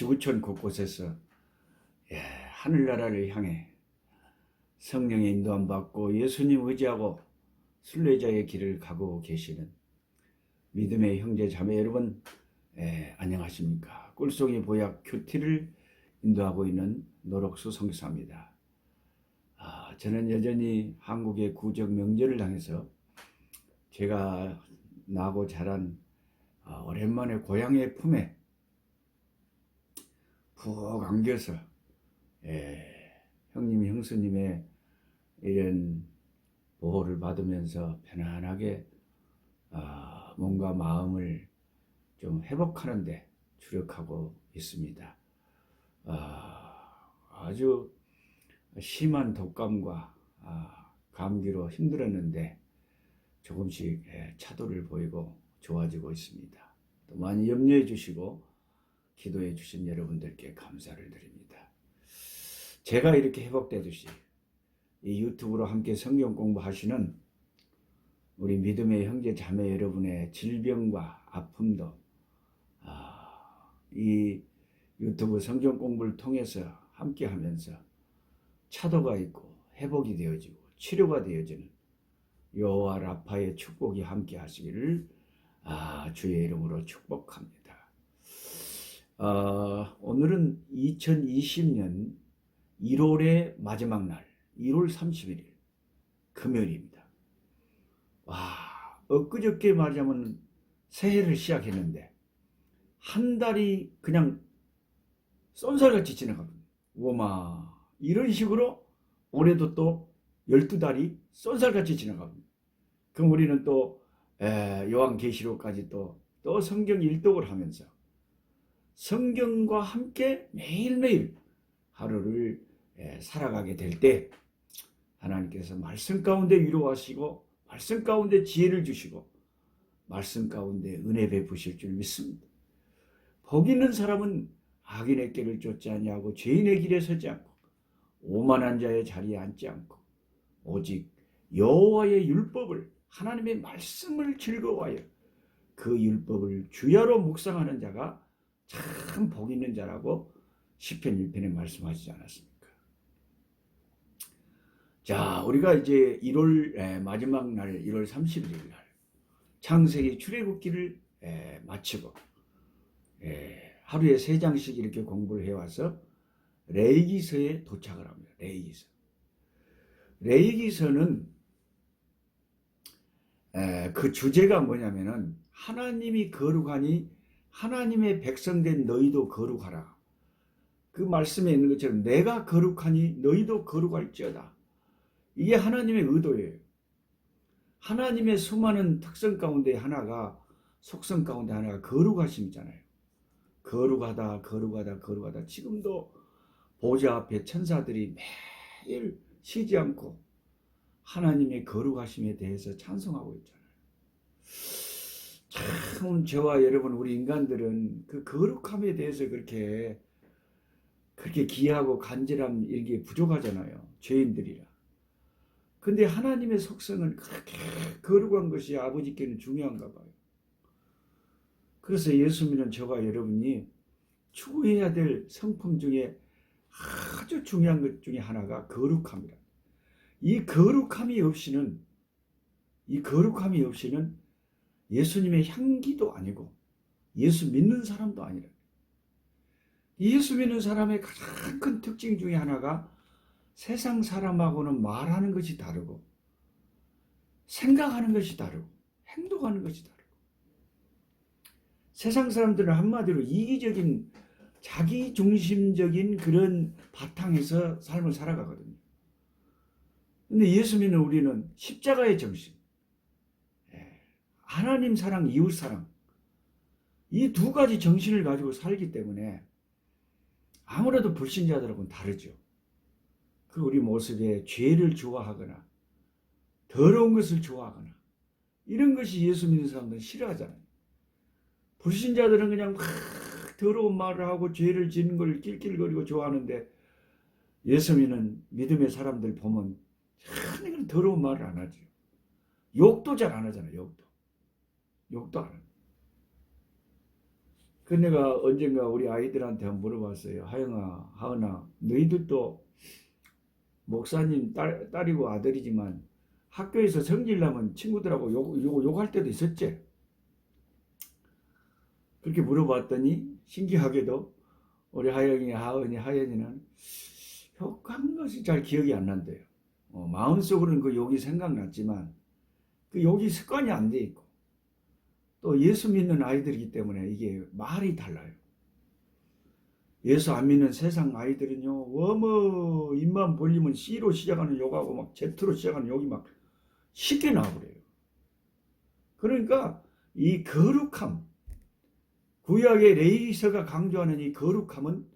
지구촌 곳곳에서 예, 하늘나라를 향해 성령의 인도함 받고 예수님 의지하고 순례자의 길을 가고 계시는 믿음의 형제 자매 여러분 예, 안녕하십니까? 꿀송이 보약 큐티를 인도하고 있는 노록수 성사입니다. 아, 저는 여전히 한국의 구적 명절을 당해서 제가 나고 자란 아, 오랜만에 고향의 품에 푹 안겨서 예, 형님 형수님의 이런 보호를 받으면서 편안하게 아, 몸과 마음을 좀 회복하는데 주력하고 있습니다. 아, 아주 심한 독감과 아, 감기로 힘들었는데 조금씩 예, 차도를 보이고 좋아지고 있습니다. 또 많이 염려해 주시고 기도해 주신 여러분들께 감사를 드립니다. 제가 이렇게 회복되듯이 이 유튜브로 함께 성경 공부하시는 우리 믿음의 형제 자매 여러분의 질병과 아픔도 아, 이 유튜브 성경 공부를 통해서 함께 하면서 차도가 있고 회복이 되어지고 치료가 되어지는 여호와 라파의 축복이 함께 하시기를 아, 주의 이름으로 축복합니다. 어, 오늘은 2020년 1월의 마지막 날, 1월 31일, 금요일입니다. 와, 엊그저께 말하자면 새해를 시작했는데, 한 달이 그냥 쏜살같이 지나가거든요. 오마, 이런 식으로 올해도 또 12달이 쏜살같이 지나갑니다. 그럼 우리는 또 에, 요한계시록까지 또, 또 성경 일독을 하면서 성경과 함께 매일매일 하루를 예, 살아가게 될 때 하나님께서 말씀 가운데 위로하시고 말씀 가운데 지혜를 주시고 말씀 가운데 은혜 베푸실 줄 믿습니다. 복 있는 사람은 악인의 길을 쫓지 아니하고 죄인의 길에 서지 않고 오만한 자의 자리에 앉지 않고 오직 여호와의 율법을 하나님의 말씀을 즐거워하여 그 율법을 주야로 묵상하는 자가 참 복 있는 자라고 시편 1편에 말씀하시지 않았습니까? 자, 우리가 이제 1월 에, 마지막 날 1월 31일 날 창세기 출애굽기를 에, 마치고 에, 하루에 세 장씩 이렇게 공부를 해와서 레이기서에 도착을 합니다. 레이기서. 레이기서는 에, 그 주제가 뭐냐면은 하나님이 거룩하니 하나님의 백성된 너희도 거룩하라. 그 말씀에 있는 것처럼 내가 거룩하니 너희도 거룩할지어다. 이게 하나님의 의도예요. 하나님의 수많은 특성 가운데 하나가 속성 가운데 하나가 거룩하심이잖아요. 거룩하다, 거룩하다, 거룩하다. 지금도 보좌 앞에 천사들이 매일 쉬지 않고 하나님의 거룩하심에 대해서 찬송하고 있잖아요. 참 저와 여러분 우리 인간들은 그 거룩함에 대해서 그렇게 그렇게 기하고 간절함 이런 게 부족하잖아요. 죄인들이라. 근데 하나님의 속성은 그렇게 거룩한 것이 아버지께는 중요한가 봐요. 그래서 예수 믿는 저와 여러분이 추구해야 될 성품 중에 아주 중요한 것 중에 하나가 거룩함이라. 이 거룩함이 없이는 이 거룩함이 없이는 예수님의 향기도 아니고 예수 믿는 사람도 아니라 예수 믿는 사람의 가장 큰 특징 중에 하나가 세상 사람하고는 말하는 것이 다르고 생각하는 것이 다르고 행동하는 것이 다르고 세상 사람들은 한마디로 이기적인 자기 중심적인 그런 바탕에서 삶을 살아가거든요. 근데 예수 믿는 우리는 십자가의 정신, 하나님 사랑, 이웃 사랑. 이 두 가지 정신을 가지고 살기 때문에 아무래도 불신자들하고는 다르죠. 그 우리 모습에 죄를 좋아하거나 더러운 것을 좋아하거나 이런 것이 예수 믿는 사람들은 싫어하잖아요. 불신자들은 그냥 막 더러운 말을 하고 죄를 짓는 걸 낄낄거리고 좋아하는데 예수 믿는 믿음의 사람들 보면 참 더러운 말을 안 하죠. 욕도 잘 안 하잖아요. 욕도. 욕도 안 해요. 그 내가 언젠가 우리 아이들한테 한번 물어봤어요. 하영아, 하은아, 너희들도 목사님 딸, 딸이고 아들이지만 학교에서 성질나면 친구들하고 욕, 욕, 욕할 때도 있었지? 그렇게 물어봤더니 신기하게도 우리 하영이, 하은이, 하연이는 욕한 것이 잘 기억이 안 난대요. 어, 마음속으로는 그 욕이 생각났지만 그 욕이 습관이 안 돼 있고 또 예수 믿는 아이들이기 때문에 이게 말이 달라요. 예수 안 믿는 세상 아이들은요, 어머, 입만 벌리면 C로 시작하는 욕하고 막 Z로 시작하는 욕이 막 쉽게 나와버려요. 그러니까 이 거룩함, 구약의 레이서가 강조하는 이 거룩함은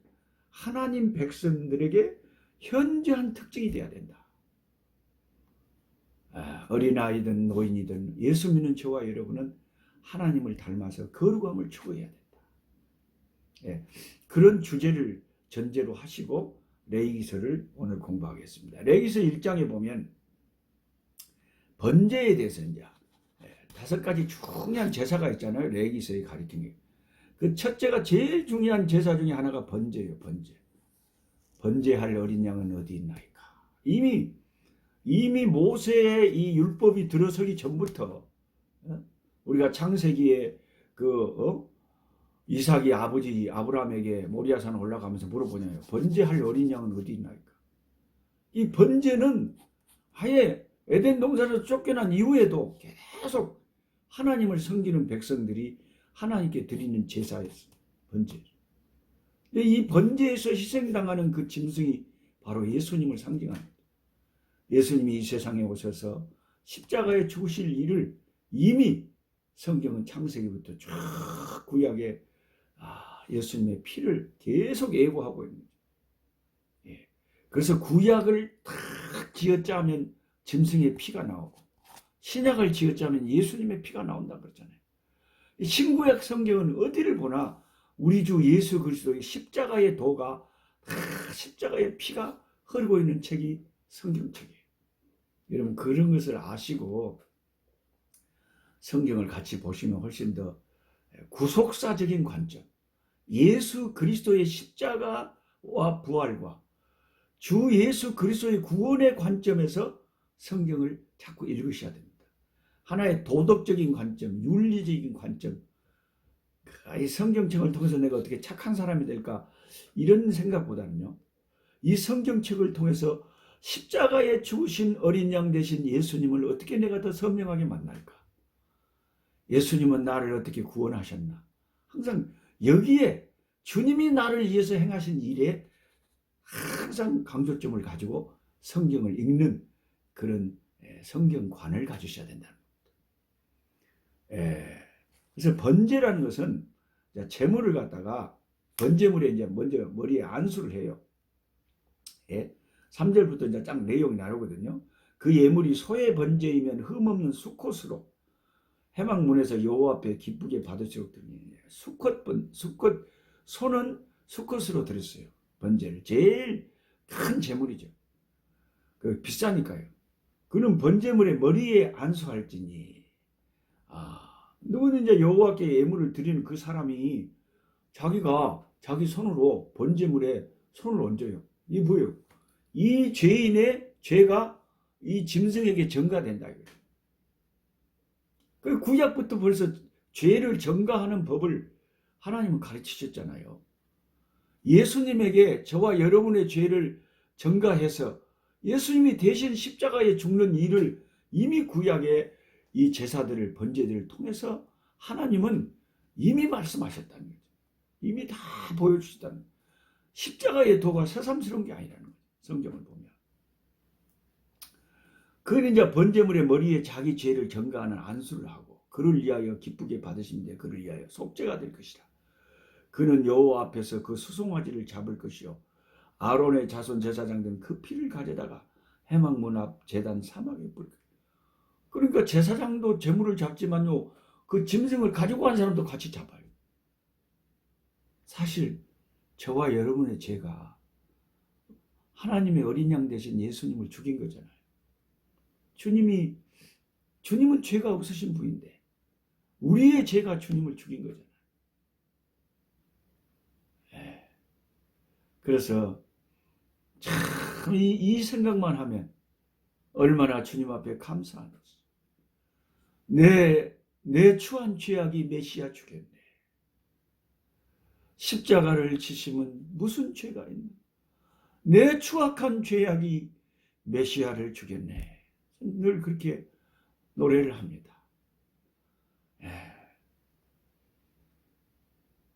하나님 백성들에게 현저한 특징이 돼야 된다. 아, 어린아이든 노인이든 예수 믿는 저와 여러분은 하나님을 닮아서 거룩함을 추구해야 된다. 예, 그런 주제를 전제로 하시고 레이기서를 오늘 공부하겠습니다. 레이기서 1장에 보면 번제에 대해서 이제 예, 다섯 가지 중요한 제사가 있잖아요. 레이기서에 가리킨 게. 그 첫째가 제일 중요한 제사 중에 하나가 번제예요. 번제. 번제할 어린 양은 어디 있나이까. 이미 이미 모세의 이 율법이 들어서기 전부터 어? 우리가 창세기에 그 어? 이삭이 아버지 아브라함에게 모리아산 올라가면서 물어보냐요. 번제할 어린 양은 어디 있나이까. 이 번제는 아예 에덴 동산에서 쫓겨난 이후에도 계속 하나님을 섬기는 백성들이 하나님께 드리는 제사였어요. 번제. 근데 이 번제에서 희생당하는 그 짐승이 바로 예수님을 상징합니다. 예수님이 이 세상에 오셔서 십자가에 죽으실 일을 이미 성경은 창세기부터 쭉 구약에 아, 예수님의 피를 계속 예고하고 있는. 예. 그래서 구약을 탁 지어짜면 짐승의 피가 나오고 신약을 지어짜면 예수님의 피가 나온다 그랬잖아요. 신구약 성경은 어디를 보나 우리 주 예수 그리스도의 십자가의 도가 다 십자가의 피가 흐르고 있는 책이 성경책이에요. 여러분 그런 것을 아시고 성경을 같이 보시면 훨씬 더 구속사적인 관점, 예수 그리스도의 십자가와 부활과 주 예수 그리스도의 구원의 관점에서 성경을 자꾸 읽으셔야 됩니다. 하나의 도덕적인 관점, 윤리적인 관점, 이 성경책을 통해서 내가 어떻게 착한 사람이 될까 이런 생각보다는요. 이 성경책을 통해서 십자가에 죽으신 어린 양 대신 예수님을 어떻게 내가 더 선명하게 만날까? 예수님은 나를 어떻게 구원하셨나? 항상 여기에 주님이 나를 위해서 행하신 일에 항상 강조점을 가지고 성경을 읽는 그런 성경관을 가지셔야 된다는 겁니다. 그래서 번제라는 것은 재물을 갖다가 번제물에 이제 먼저 머리에 안수를 해요. 예? 3절부터 이제 쫙 내용이 나오거든요. 그 예물이 소의 번제이면 흠없는 수컷으로 해망문에서 여호와 앞에 기쁘게 드리니 수컷 번 수컷 소는 수컷으로 드렸어요. 번제를 제일 큰 제물이죠. 그 비싸니까요. 그는 번제물의 머리에 안수할지니 아 누구는 이제 여호와께 예물을 드리는 그 사람이 자기가 자기 손으로 번제물에 손을 얹어요. 이 뭐예요? 이 죄인의 죄가 이 짐승에게 전가된다. 그 구약부터 벌써 죄를 전가하는 법을 하나님은 가르치셨잖아요. 예수님에게 저와 여러분의 죄를 전가해서 예수님이 대신 십자가에 죽는 일을 이미 구약의 이 제사들을 번제들을 통해서 하나님은 이미 말씀하셨다는 거죠. 이미 다 보여주시다는 거죠. 십자가의 도가 새삼스러운 게 아니라는 거죠. 성경을 보면. 그는 이제 번제물의 머리에 자기 죄를 전가하는 안수를 하고 그를 위하여 기쁘게 받으시는데 그를 위하여 속죄가 될 것이라. 그는 여호와 앞에서 그 수송아지를 잡을 것이요 아론의 자손 제사장들은 그 피를 가져다가 해망문 앞 제단 사막에 것. 그러니까 제사장도 제물을 잡지만요 그 짐승을 가지고 간 사람도 같이 잡아요. 사실 저와 여러분의 죄가 하나님의 어린 양 대신 예수님을 죽인 거잖아요. 주님이 주님은 죄가 없으신 분인데 우리의 죄가 주님을 죽인 거잖아요. 그래서 참 이 이 생각만 하면 얼마나 주님 앞에 감사하는지. 내, 내 추한 죄악이 메시아 주겠네. 십자가를 지심은 무슨 죄가 있나? 내 추악한 죄악이 메시아를 주겠네. 늘 그렇게 노래를 합니다. 에.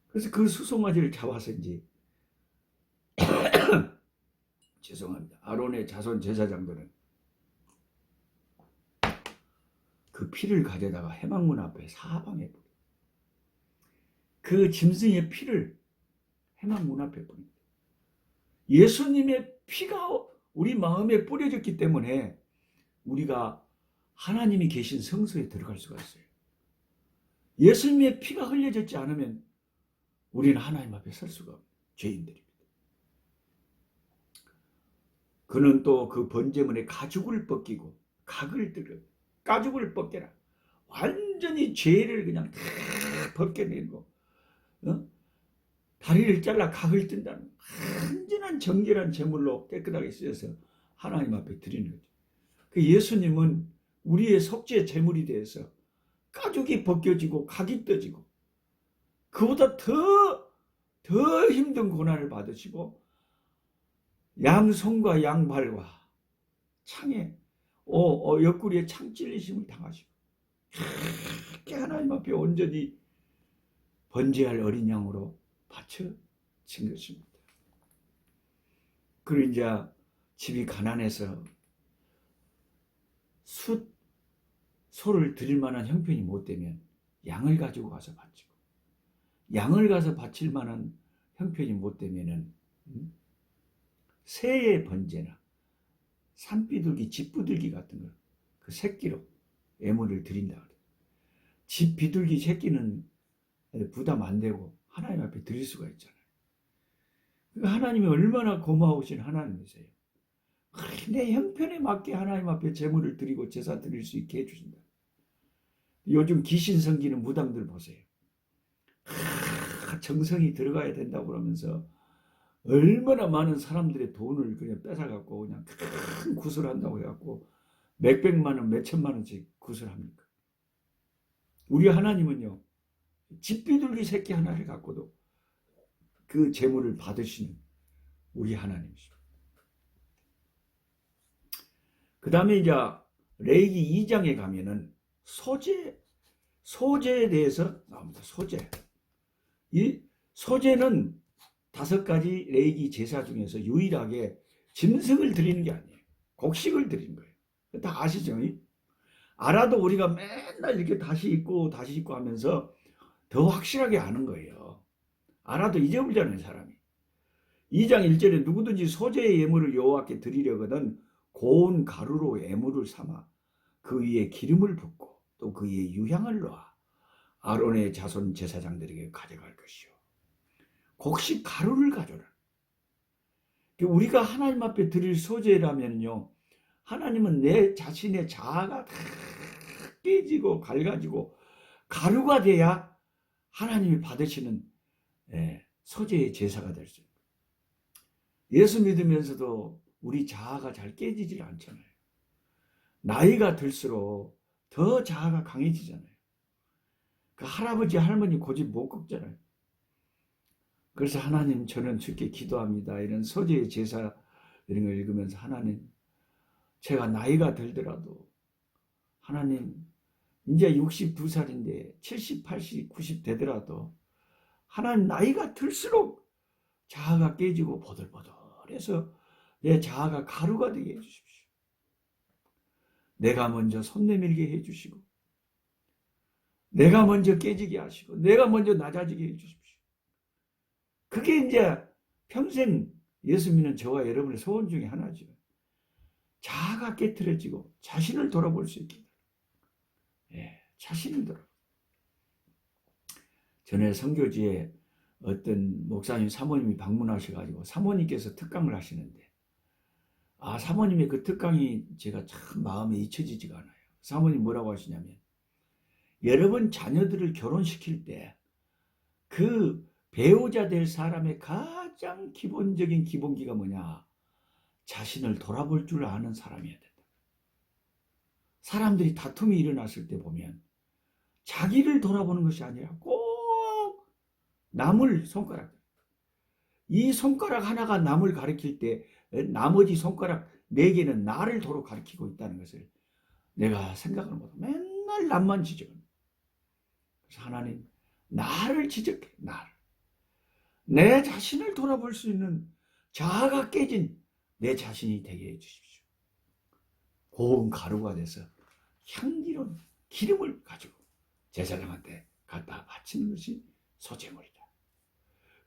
그래서 그 수송아지를 잡아서인지 죄송합니다. 아론의 자손 제사장들은 그 피를 가져다가 해망문 앞에 사방에 뿌려. 그 짐승의 피를 해망문 앞에 뿌립니다. 예수님의 피가 우리 마음에 뿌려졌기 때문에 우리가 하나님이 계신 성소에 들어갈 수가 있어요. 예수님의 피가 흘려졌지 않으면 우리는 하나님 앞에 설 수가 없는 죄인들입니다. 그는 또 그 번제문에 가죽을 벗기고 각을 들어 가죽을 벗겨라. 완전히 죄를 그냥 다 벗겨내고 어? 다리를 잘라 각을 뜬다는 완전한 정결한 제물로 깨끗하게 쓰여서 하나님 앞에 드리는 거죠. 그 예수님은 우리의 속죄 제물이 되어서 가죽이 벗겨지고 각이 떠지고 그보다 더, 더 힘든 고난을 받으시고 양손과 양발과 창에 어, 어, 옆구리에 창 찔리심을 당하시고 그렇게 하나님 앞에 온전히 번제할 어린 양으로 바쳐진 것입니다. 그리고 이제 집이 가난해서 숫 소를 드릴 만한 형편이 못 되면 양을 가지고 가서 바치고 양을 가서 바칠 만한 형편이 못 되면은 음? 새의 번제나 산비둘기, 집비둘기 같은 걸 그 새끼로 애물을 드린다 그래요. 집 비둘기 새끼는 부담 안 되고 하나님 앞에 드릴 수가 있잖아요. 그러니까 하나님이 얼마나 고마우신 하나님이세요. 내 형편에 맞게 하나님 앞에 제물을 드리고 제사 드릴 수 있게 해주신다. 요즘 귀신 섬기는 무당들 보세요. 정성이 들어가야 된다고 그러면서 얼마나 많은 사람들의 돈을 그냥 뺏어갖고 그냥 큰 구슬한다고 해갖고 몇백만 원, 몇천만 원씩 구슬합니까? 우리 하나님은요, 집비둘기 새끼 하나를 갖고도 그 재물을 받으시는 우리 하나님이십니다. 그 다음에 이제 레이기 2장에 가면은 소재, 소재에 대해서 나옵니다. 소재. 이 소재는 다섯 가지 레이기 제사 중에서 유일하게 짐승을 드리는 게 아니에요. 곡식을 드리는 거예요. 다 아시죠? 알아도 우리가 맨날 이렇게 다시 읽고 다시 읽고 하면서 더 확실하게 아는 거예요. 알아도 잊어버리잖아요, 사람이. 2장 1절에 누구든지 소재의 예물을 여호와께 드리려거든 고운 가루로 예물을 삼아 그 위에 기름을 붓고 또 그 위에 유향을 놓아 아론의 자손 제사장들에게 가져갈 것이요. 곡식 가루를 가져라. 우리가 하나님 앞에 드릴 소재라면요. 하나님은 내 자신의 자아가 다 깨지고 갈가지고 가루가 돼야 하나님이 받으시는 예, 소재의 제사가 될 수 있습니다. 예수 믿으면서도 우리 자아가 잘 깨지질 않잖아요. 나이가 들수록 더 자아가 강해지잖아요. 그 할아버지 할머니 고집 못 꺾잖아요. 그래서 하나님 저는 주께 기도합니다. 이런 소재의 제사 이런 걸 읽으면서 하나님 제가 나이가 들더라도 하나님 이제 62살인데 70, 80, 90 되더라도 하나님 나이가 들수록 자아가 깨지고 보들보들해서 내 자아가 가루가 되게 해주십시오. 내가 먼저 손 내밀게 해주시고 내가 먼저 깨지게 하시고 내가 먼저 낮아지게 해주십시오. 그게 이제 평생 예수 믿는 저와 여러분의 소원 중에 하나죠. 자아가 깨트려지고 자신을 돌아볼 수 있게. 예, 자신을 돌아. 전에 성교지에 어떤 목사님 사모님이 방문하셔가지고 사모님께서 특강을 하시는데 아 사모님의 그 특강이 제가 참 마음에 잊혀지지가 않아요. 사모님 뭐라고 하시냐면 여러분 자녀들을 결혼시킬 때 그 배우자 될 사람의 가장 기본적인 기본기가 뭐냐? 자신을 돌아볼 줄 아는 사람이어야 된다. 사람들이 다툼이 일어났을 때 보면 자기를 돌아보는 것이 아니라 꼭 남을 손가락. 이 손가락 하나가 남을 가리킬 때 나머지 손가락 네 개는 나를 도로 가리키고 있다는 것을 내가 생각을 못하고 맨날 남만 지적해. 그래서 하나님 나를 지적해. 나를. 내 자신을 돌아볼 수 있는 자아가 깨진 내 자신이 되게 해주십시오. 고운 가루가 돼서 향기로운 기름을 가지고 제사장한테 갖다 바치는 것이 소재물이다.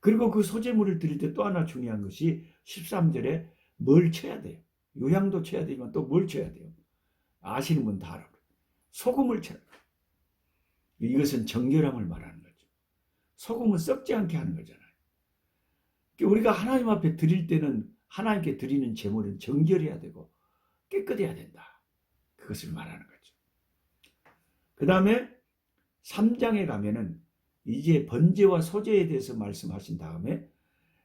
그리고 그 소재물을 드릴 때 또 하나 중요한 것이 13절에 뭘 쳐야 돼요. 요양도 쳐야 되지만 또 뭘 쳐야 돼요. 아시는 분 다 알아요. 소금을 쳐야 돼요. 이것은 정결함을 말하는 거죠. 소금은 썩지 않게 하는 거잖아요. 그러니까 우리가 하나님 앞에 드릴 때는 하나님께 드리는 제물은 정결해야 되고 깨끗해야 된다. 그것을 말하는 거죠. 그 다음에 3장에 가면은 이제 번제와 소제에 대해서 말씀하신 다음에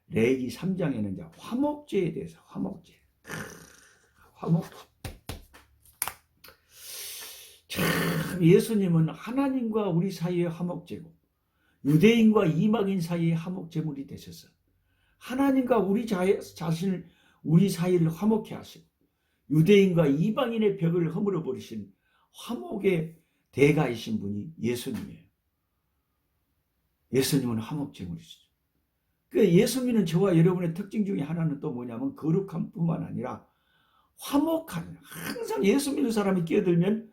레기 3장에는 이제 화목제에 대해서 화목제. 크, 화목. 참 예수님은 하나님과 우리 사이의 화목제고 유대인과 이방인 사이의 화목제물이 되셔서 하나님과 우리 자, 자신을 우리 사이를 화목케 하시고 유대인과 이방인의 벽을 허물어 버리신 화목의 대가이신 분이 예수님이에요. 예수님은 화목제물이시죠. 그 예수 믿는 저와 여러분의 특징 중에 하나는 또 뭐냐면 거룩함 뿐만 아니라 화목한 항상 예수 믿는 사람이 끼어들면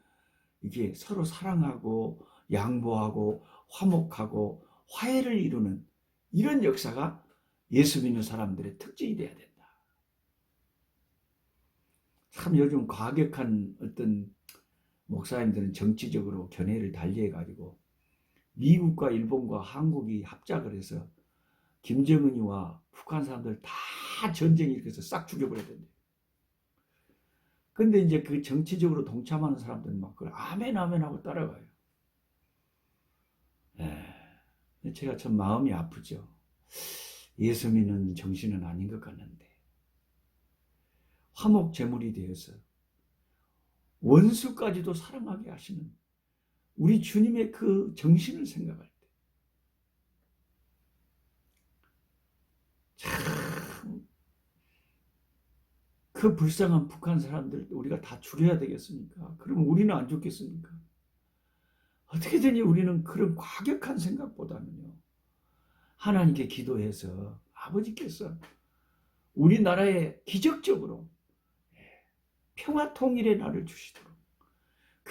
이게 서로 사랑하고 양보하고 화목하고 화해를 이루는 이런 역사가 예수 믿는 사람들의 특징이 돼야 된다. 참 요즘 과격한 어떤 목사님들은 정치적으로 견해를 달리해 가지고 미국과 일본과 한국이 합작을 해서 김정은이와 북한 사람들 다 전쟁 일으켜서 싹 된대. 근데 이제 그 정치적으로 동참하는 사람들은 막 그걸 아멘 아멘 하고 따라가요. 에, 제가 참 마음이 아프죠. 예수 믿는 정신은 아닌 것 같는데. 화목 제물이 되어서 원수까지도 사랑하게 하시는 우리 주님의 그 정신을 생각할 때. 참, 그 불쌍한 북한 사람들 우리가 다 죽여야 되겠습니까? 그러면 우리는 안 죽겠습니까? 어떻게든지 우리는 그런 과격한 생각보다는요, 하나님께 기도해서 아버지께서 우리나라에 기적적으로 평화 통일의 날을 주시도록.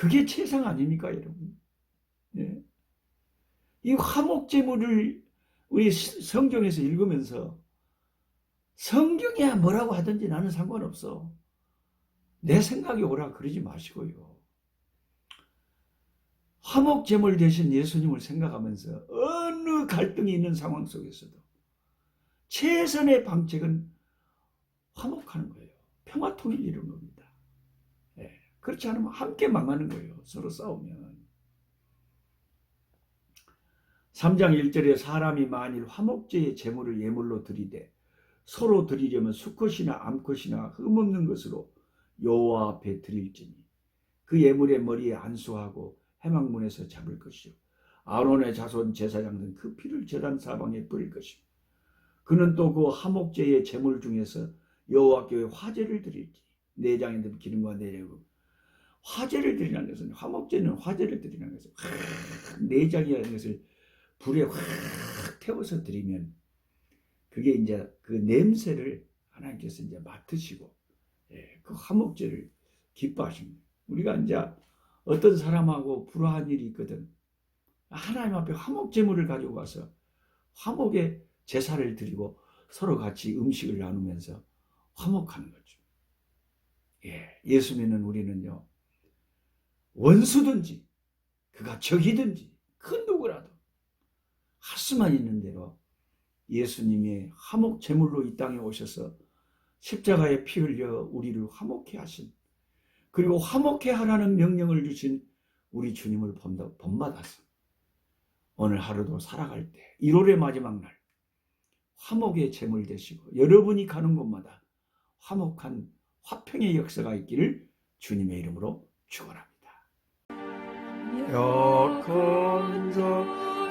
그게 최상 아닙니까, 여러분? 예. 이 화목제물을 우리 성경에서 읽으면서 성경이야 뭐라고 하든지 나는 상관없어. 내 생각이 오라 그러지 마시고요. 화목제물 대신 예수님을 생각하면서 어느 갈등이 있는 상황 속에서도 최선의 방책은 화목하는 거예요. 평화 통일 이루는 겁니다. 예. 그렇지 않으면 함께 망하는 거예요. 서로 싸우면. 3장 1절에 사람이 만일 화목제의 제물을 예물로 드리되 서로 드리려면 수컷이나 암컷이나 흠없는 것으로 여호와 앞에 드릴지니 그 예물의 머리에 안수하고 해망문에서 잡을 것이요 아론의 자손 제사장은 그 피를 제단 사방에 뿌릴 것이요 그는 또 그 화목제의 제물 중에서 여호와께 화제를 드릴지 내장에 든 기름과 내려고 화제를 드리는 것은 화목제는 화제를 드리는 것은 내장이라는 것을 불에 확 태워서 드리면 그게 이제 그 냄새를 하나님께서 이제 맡으시고 예, 그 화목제를 기뻐하십니다. 우리가 이제 어떤 사람하고 불화한 일이 있거든. 하나님 앞에 화목 제물을 가지고 가서 화목의 제사를 드리고 서로 같이 음식을 나누면서 화목하는 거죠. 예, 예수 믿는 우리는요, 원수든지, 그가 적이든지, 큰 누구라도, 할 수만 있는 대로 예수님의 화목 제물로 이 땅에 오셔서 십자가에 피 흘려 우리를 화목해 하신, 그리고 화목해 하라는 명령을 주신 우리 주님을 본받아서 오늘 하루도 살아갈 때, 1월의 마지막 날, 화목의 제물 되시고 여러분이 가는 곳마다 화목한 화평의 역사가 있기를 주님의 이름으로 축원합니다. 약한 자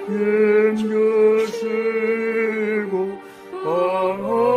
힘주시고 강한